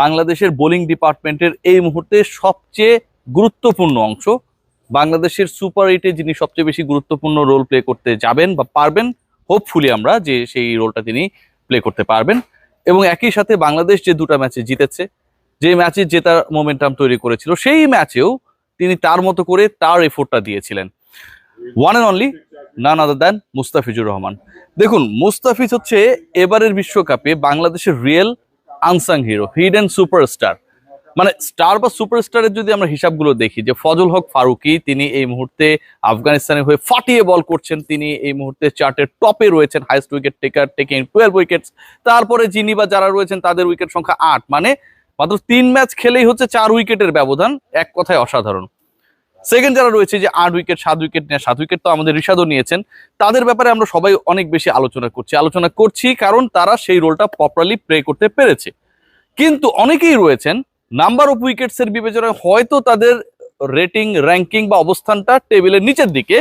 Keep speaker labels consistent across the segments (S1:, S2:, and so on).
S1: বাংলাদেশের বোলিং ডিপার্টমেন্টের এই মুহূর্তে সবচেয়ে গুরুত্বপূর্ণ অংশ। বাংলাদেশের সুপার এইটে যিনি সবচেয়ে বেশি গুরুত্বপূর্ণ রোল প্লে করতে যাবেন বা পারবেন হোপফুলি আমরা যে সেই রোলটা তিনি প্লে করতে পারবেন। এবং একই সাথে বাংলাদেশ যে দুটা ম্যাচে জিতেছে, যে ম্যাচে জেতার মোমেন্টাম তৈরি করেছিল, সেই ম্যাচেও তিনি তার মতো করে তার এফোর্টটা দিয়েছিলেন। One and only none other than Mustafizur Rahman. দেখুন, মুস্তাফিজ হচ্ছে এবারের বিশ্বকাপে বাংলাদেশের real unsung hero, hidden superstar. মানে স্টার বা সুপারস্টারের যদি আমরা হিসাবগুলো দেখি, যে ফজল হক ফারুকি, তিনি এই মুহূর্তে আফগানিস্তানের হয়ে ফাটিয়ে বল করছেন, তিনি এই মুহূর্তে চার্টের টপে রয়েছেন highest wicket taker taking twelve wickets তারপরে যিনি বা যারা রয়েছেন, তাদের উইকেট সংখ্যা আট। মানে মাত্র তিন ম্যাচ খেলেই হচ্ছে চার উইকেটের ব্যবধান, এক কথায় অসাধারণ। সেকেন্ড যারা রয়েছে যে আট উইকেট সাত উইকেট নেয়, সাত উইকেট তো আমাদের ঋষাদও নিয়েছেন, তাদের ব্যাপারে আমরা সবাই অনেক বেশি আলোচনা করছি। আলোচনা করছি কারণ তারা সেই রোলটা প্রপারলি প্লে করতে পেরেছে। কিন্তু অনেকেই রয়েছেন নাম্বার অফ উইকেটস এর বিবেচনায় হয়তো তাদের রেটিং র্যাঙ্কিং বা অবস্থানটা টেবিলের নিচের দিকে,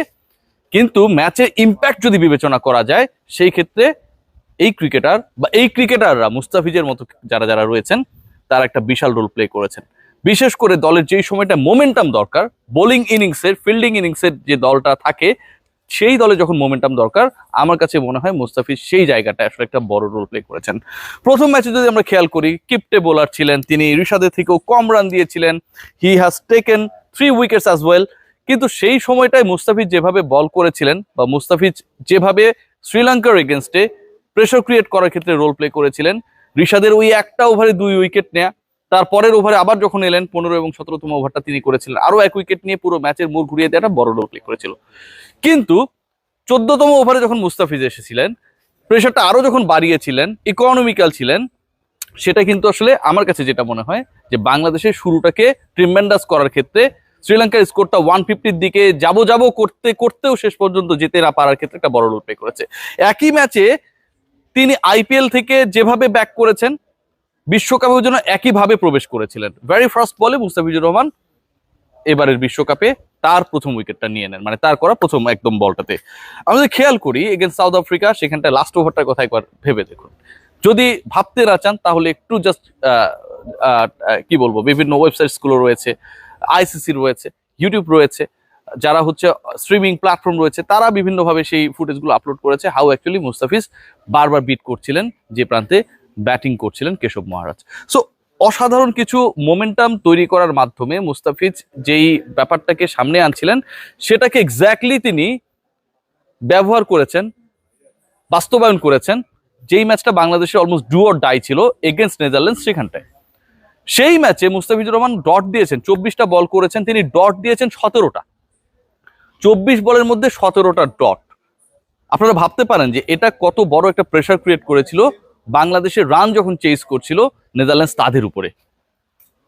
S1: কিন্তু ম্যাচের ইম্প্যাক্ট যদি বিবেচনা করা যায়, সেই ক্ষেত্রে এই ক্রিকেটার বা এই ক্রিকেটাররা মুস্তাফিজের মতো যারা যারা রয়েছেন, তারা একটা বিশাল রোল প্লে করেছেন। বিশেষ করে দলের যেই সময়টা মোমেন্টাম দরকার বোলিং ইনিংসের ফিল্ডিং ইনিংসের যে দলটা থাকে, সেই দলে যখন মোমেন্টাম দরকার, আমার কাছে মনে হয় মুস্তাফিজ সেই জায়গাটা আসলে একটা বড় রোল প্লে করেছেন। প্রথম ম্যাচে যদি আমরা খেয়াল করি, কিপটে বোলার ছিলেন তিনি ঋষাদের থেকেও কম রান দিয়েছিলেন। He has taken three wickets as well কিন্তু সেই সময়টায় মুস্তাফিজ যেভাবে বল করেছিলেন বা মুস্তাফিজ যেভাবে শ্রীলঙ্কার এগেনস্টে প্রেশার ক্রিয়েট করার ক্ষেত্রে রোল প্লে করেছিলেন ঋষাদের ওই একটা ওভারে দুই উইকেট নেয়া তারপরের ওভারে আবার যখন এলেন, পনেরো এবং সতেরোতম ওভারটা তিনি করেছিলেন। আরও এক উইকেট নিয়ে পুরো ম্যাচের মুখ ঘুরিয়ে দিয়ে একটা বড় প্লে করেছিল। কিন্তু চোদ্দতম ওভারে যখন মুস্তাফিজ এসেছিলেন প্রেশারটা আরও যখন বাড়িয়েছিলেন ইকোনমিক্যাল ছিলেন, সেটা কিন্তু আসলে আমার কাছে যেটা মনে হয় যে বাংলাদেশের শুরুটাকে ট্রিমেন্ডাস করার ক্ষেত্রে শ্রীলঙ্কার স্কোরটা ওয়ান ফিফটির দিকে যাব যাব করতে, করতেও শেষ পর্যন্ত যেতে না পারার ক্ষেত্রে একটা বড় রোল প্লে করেছে। একই ম্যাচে তিনি আইপিএল থেকে যেভাবে ব্যাক করেছেন বিশ্বকাপের জন্য একইভাবে প্রবেশ করেছিলেন। ভেরি ফার্স্ট বলে মুস্তাফিজুর রহমান এবারের বিশ্বকাপে তার প্রথম উইকেটটা নিয়ে নেন মানে তার করা প্রথম একদম বলটাতে। আমি যদি খেয়াল করি এগেন্স্ট সাউথ আফ্রিকা সেখানটা লাস্ট ওভারটার কথা একবার ভেবে দেখুন। যদি ভাবতে না চান, তাহলে একটু জাস্ট কি বলব, বিভিন্ন ওয়েবসাইটসগুলো রয়েছে আইসিসি রয়েছে ইউটিউব রয়েছে, যারা হচ্ছে স্ট্রিমিং প্ল্যাটফর্ম রয়েছে, তারা বিভিন্নভাবে সেই ফুটেজগুলো আপলোড করেছে হাউ অ্যাকচুয়ালি মুস্তাফিজ বারবার বিট করছিলেন যে প্রান্তে। ব্যাটিং করছিলেন কেশব মহারাজ। সো অসাধারণ কিছু মোমেন্টাম তৈরি করার মাধ্যমে মুস্তাফিজ যেই ব্যাপারটাকে সামনে আনছিলেন, সেটাকে এক্স্যাক্টলি তিনি ব্যবহার করেছেন, বাস্তবায়ন করেছেন। যেই ম্যাচটা বাংলাদেশের অলমোস্ট ডু অর ডাই ছিল এগেনস্ট নেদারল্যান্ডস সেখানটায়। সেই ম্যাচে মুস্তাফিজুর রহমান ডট দিয়েছেন, চব্বিশটা বল করেছেন, তিনি ডট দিয়েছেন সতেরোটা। চব্বিশ বলের মধ্যে সতেরোটা ডট আপনারা ভাবতে পারেন যে এটা কত বড় একটা প্রেশার ক্রিয়েট করেছিল। বাংলাদেশের রান যখন চেস করছিল নেদারল্যান্ডস তাদের উপরে।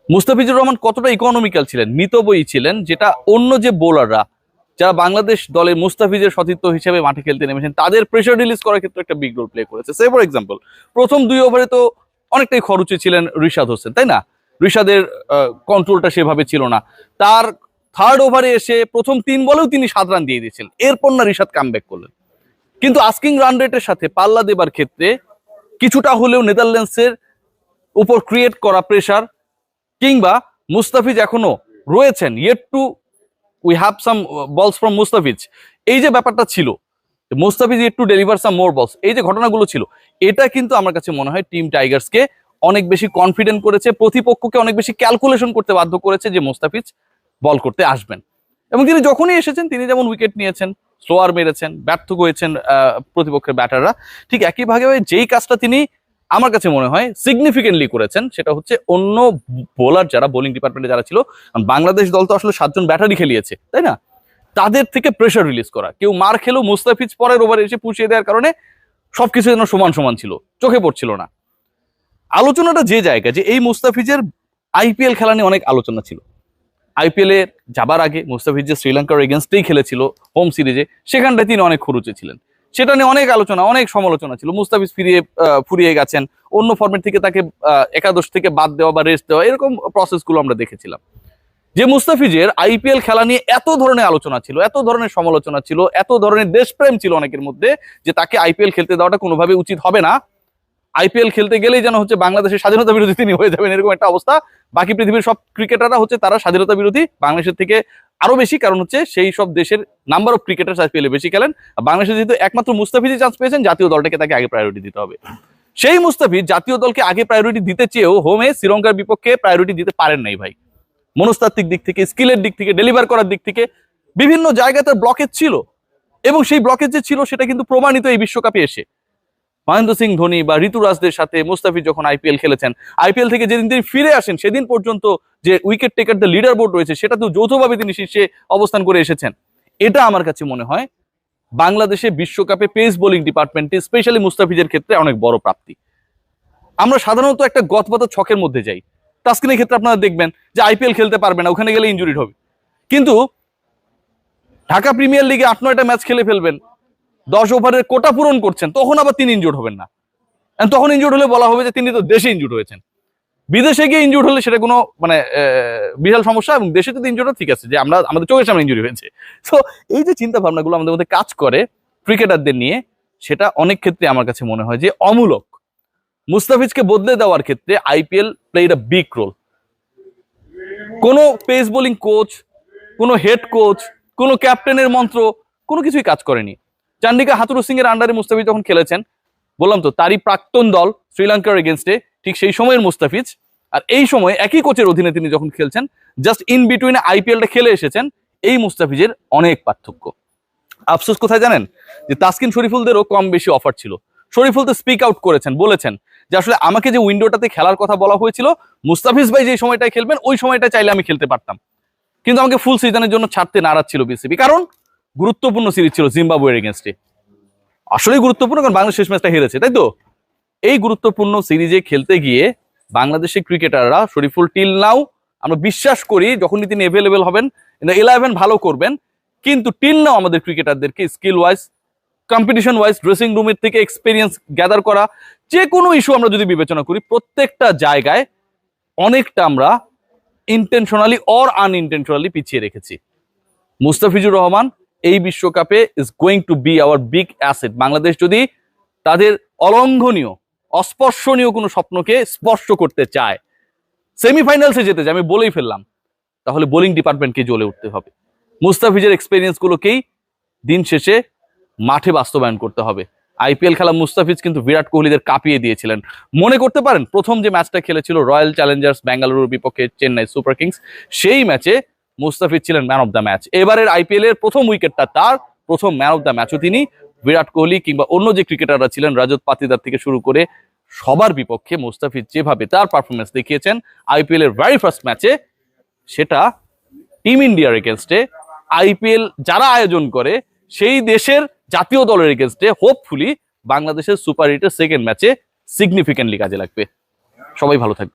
S1: মুস্তাফিজুর রহমান কতটা ইকোনমিক্যাল ছিলেন মিতবয়ী ছিলেন, যেটা অন্য যে বোলাররা যারা বাংলাদেশ দলের মুস্তাফিজের সতীর্থ হিসেবে মাঠে খেলতে নেমেছেন, তাদের প্রেশার রিলিজ করার ক্ষেত্রে একটা বিগ রোল প্লে করেছে। সে ফর এক্সাম্পল প্রথম দুই ওভারে তো অনেকটাই খরচে ছিলেন রিশাদ হোসেন, তাই না? রিশাদের কন্ট্রোলটা সেভাবে ছিল না। তার থার্ড ওভারে এসে প্রথম তিন বলেও তিনি সাত রান দিয়ে দিয়েছিলেন। এরপর না রিশাদ কামব্যাক করলেন। কিন্তু আস্কিং রান রেটের সাথে পাল্লা দেবার ক্ষেত্রে কিছুটা হলেও নেদারল্যান্ডসের উপর ক্রিয়েট করা প্রেশার কিংবা মুস্তাফিজ এখনও রয়েছেন yet to we have some balls from Mustafiz. এই যে ব্যাপারটা ছিল, Mustafiz yet to deliver some more balls এই যে ঘটনাগুলো ছিল, এটা কিন্তু আমার কাছে মনে হয় টিম টাইগার্সকে অনেক বেশি কনফিডেন্ট করেছে, প্রতিপক্ষকে অনেক বেশি ক্যালকুলেশন করতে বাধ্য করেছে যে মুস্তাফিজ বল করতে আসবেন। এবং তিনি যখনই এসেছেন, তিনি যেমন উইকেট নিয়েছেন স্লোয়ার মেরেছেন, ব্যর্থ হয়েছেন প্রতিপক্ষের ব্যাটাররা। ঠিক একইভাবে যেই কাজটা তিনি আমার কাছে মনে হয় সিগনিফিকেন্টলি করেছেন, সেটা হচ্ছে অন্য বোলার যারা বোলিং ডিপার্টমেন্টে যারা ছিল বাংলাদেশ দল তো আসলে সাতজন ব্যাটারই খেলিয়েছে, তাই না? তাদের থেকে প্রেশার রিলিজ করা। কেউ মার খেলেও মুস্তাফিজ পরের ওভারে এসে পুষিয়ে দেওয়ার কারণে সবকিছু যেন সমান সমান ছিল, চোখে পড়ছিল না। আলোচনাটা যে জায়গা যে এই মুস্তাফিজের আইপিএল খেলা নিয়ে অনেক আলোচনা ছিল। আইপিএল যাবার আগে মুস্তাফিজ যে শ্রীলঙ্কার এগেনস্টেই খেলেছিল হোম সিরিজে সেখানটায় তিনি অনেক খরুচে ছিলেন। সেটা নিয়ে অনেক আলোচনা, অনেক সমালোচনা ছিল। মুস্তাফিজ ফিরিয়ে ফুরিয়ে গেছেন। অন্য ফর্মেট থেকে তাকে একাদশ থেকে বাদ দেওয়া বা রেস্ট দেওয়া, এরকম প্রসেসগুলো আমরা দেখেছিলাম। যে মুস্তাফিজের আইপিএল খেলা নিয়ে এত ধরনের আলোচনা ছিল, এত ধরনের সমালোচনা ছিল, এত ধরনের দেশপ্রেম ছিল অনেকের মধ্যে যে তাকে আইপিএল খেলতে দেওয়াটা কোনোভাবে উচিত হবে না। আইপিএল খেলতে গেলেই যেন হচ্ছে বাংলাদেশের স্বাধীনতা বিরোধী তিনি হয়ে যাবেন, এরকম একটা অবস্থা। বাকি পৃথিবীর সব ক্রিকেটাররা হচ্ছে তারা স্বাধীনতা বিরোধী, বাংলাদেশের থেকে আরও বেশি, কারণ হচ্ছে সেই সব দেশের নাম্বার অফ ক্রিকেটার আইপিএল বেশি খেলেন। বাংলাদেশে যেহেতু একমাত্র মুস্তাফিজই চান্স পেয়েছেন, জাতীয় দলটাকে তাকে আগে প্রায়োরিটি দিতে হবে। সেই মুস্তাফিজ জাতীয় দলকে আগে প্রায়োরিটি দিতে চেয়েও হোমে শ্রীলঙ্কার বিপক্ষে প্রায়োরিটি দিতে পারেন নাই ভাই। মনস্তাত্ত্বিক দিক থেকে স্কিলের দিক থেকে ডেলিভার করার দিক থেকে বিভিন্ন জায়গায় তার ব্লকেজ ছিল। এবং সেই ব্লকেজ যে ছিল, সেটা কিন্তু প্রমাণিত এই বিশ্বকাপে এসে। মহেন্দ্র সিং, ধোনি বা ঋতুরাজদের সাথে মুস্তাফিজ যখন আইপিএল খেলেছেন, আইপিএল থেকে যেদিন তিনি ফিরে আসেন, সেদিন পর্যন্ত যে wicket taker the leader board রয়েছে, সেটা তো যৌথভাবে তিনি শীর্ষে অবস্থান করে এসেছেন। এটা আমার কাছে মনে হয়, বাংলাদেশে বিশ্বকাপে পেস বোলিং ডিপার্টমেন্টে স্পেশালি মুস্তাফিজের ক্ষেত্রে অনেক বড় প্রাপ্তি। আমরা সাধারণত একটা গতপাত ছকের মধ্যে যাই। তাস্কিনের ক্ষেত্রে আপনারা দেখবেন যে আইপিএল খেলতে পারবে না, ওখানে গেলে ইঞ্জুরি হবে। কিন্তু ঢাকা প্রিমিয়ার লিগে আট নয়টা ম্যাচ খেলে ফেলবেন দশ ওভারের কোটা পূরণ করছেন, তখন আবার তিনি ইনজুর্ড হবেন না। তখন ইনজুর্ড হলে বলা হবে যে তিনি তো দেশে ইনজুর্ড হয়েছেন। বিদেশে গিয়ে ইনজুর্ড হলে সেটা কোনো মানে বিশাল সমস্যা এবং দেশে যদি ইনজুর্ড ঠিক আছে, যে আমরা, আমাদের চোখের সামনে ইনজুরি হয়েছে। তো এই যে চিন্তা ভাবনাগুলো আমাদের মধ্যে কাজ করে ক্রিকেটারদের নিয়ে, সেটা অনেক ক্ষেত্রে আমার কাছে মনে হয় যে অমূলক। মুস্তাফিজকে বদলে দেওয়ার ক্ষেত্রে IPL played a big role কোনো পেস বোলিং কোচ কোনো হেড কোচ কোনো ক্যাপ্টেনের মন্ত্র, কোনো কিছুই কাজ করেনি। চান্ডিকা হাতুরু সিং এর আন্ডারে মুস্তাফিজ যখন খেলেছেন, বললাম তো, তারই প্রাক্তন দল শ্রীলঙ্কার এগেনস্টে ঠিক সেই সময়ের মুস্তাফিজ। আর এই সময় একই কোচের অধীনে তিনি যখন খেলছেন জাস্ট ইন বিটুইনে আইপিএলটা খেলে এসেছেন, এই মুস্তাফিজের অনেক পার্থক্য। আফসোস কোথায় জানেন? যে তাসকিন শরীফুলদেরও কম বেশি অফার ছিল। শরীফুল তো স্পিক আউট করেছেন, বলেছেন যে আসলে আমাকে যে উইন্ডোটাতে খেলার কথা বলা হয়েছিল, মুস্তাফিজ ভাই যে সময়টায় খেলবেন, ওই সময়টা চাইলে আমি খেলতে পারতাম। কিন্তু আমাকে ফুল সিজনের জন্য ছাড়তে নারাজ ছিল বিসিবি কারণ গুরুত্বপূর্ণ সিরিজ ছিল জিম্বাবুয়ের এগেনস্টে আসলেই গুরুত্বপূর্ণ কারণ বাংলাদেশ শেষ ম্যাচটা হেরেছে, তাই তো? এই গুরুত্বপূর্ণ সিরিজে খেলতে গিয়ে বাংলাদেশের ক্রিকেটাররা শরীফুল টিল নাও, আমরা বিশ্বাস করি যখনই তিনি অ্যাভেলেবেল হবেন ইলেভেন ভালো করবেন, কিন্তু টিল নাও আমাদের ক্রিকেটারদেরকে skill wise competition wise dressing রুমের থেকে এক্সপিরিয়েন্স গ্যাদার করা, যে কোনো ইস্যু আমরা যদি বিবেচনা করি, প্রত্যেকটা জায়গায় অনেকটা আমরা ইন্টেনশনালি অর আনইনটেনশনালি পিছিয়ে রেখেছি। মুস্তাফিজুর রহমান এই বিশ্বকাপে is going to be our big asset Bangladesh যদি তাদের অলঙ্ঘনীয়, অস্পর্শনীয় কোনো স্বপ্নকে স্পর্শ করতে চায় সেমিফাইনালসে যেতে যায় আমি বলেই ফেললাম, তাহলে বোলিং ডিপার্টমেন্টকে জ্বলে উঠতে হবে। মুস্তাফিজের এক্সপিরিয়েন্সগুলোকেই দিন শেষে মাঠে বাস্তবায়ন করতে হবে। আইপিএল খেলা মুস্তাফিজ কিন্তু বিরাট কোহলিদের কাঁপিয়ে দিয়েছিলেন। মনে করতে পারেন, প্রথম যে ম্যাচটা খেলেছিল রয়্যাল চ্যালেঞ্জার্স বেঙ্গালুরুর বিপক্ষে চেন্নাই সুপার কিংস সেই ম্যাচে মুস্তাফিজ ছিলেন ম্যান অফ দ্য ম্যাচ এবারের আইপিএল এর প্রথম উইকেটটা তার, প্রথম ম্যান অফ দ্য ম্যাচও তিনি। বিরাট কোহলি কিংবা অন্য যে ক্রিকেটাররা ছিলেন রাজত পাতিদার থেকে শুরু করে সবার বিপক্ষে মুস্তাফিজ যেভাবে তার পারফরমেন্স দেখিয়েছেন আইপিএল এর ভেরি ফার্স্ট ম্যাচে সেটা টিম ইন্ডিয়ার এগেনস্টে আইপিএল যারা আয়োজন করে, সেই দেশের জাতীয় দলের এগেনস্টে হোপফুলি বাংলাদেশের সুপার হিটের সেকেন্ড ম্যাচে সিগনিফিকেন্টলি কাজে লাগবে। সবাই ভালো থাকবে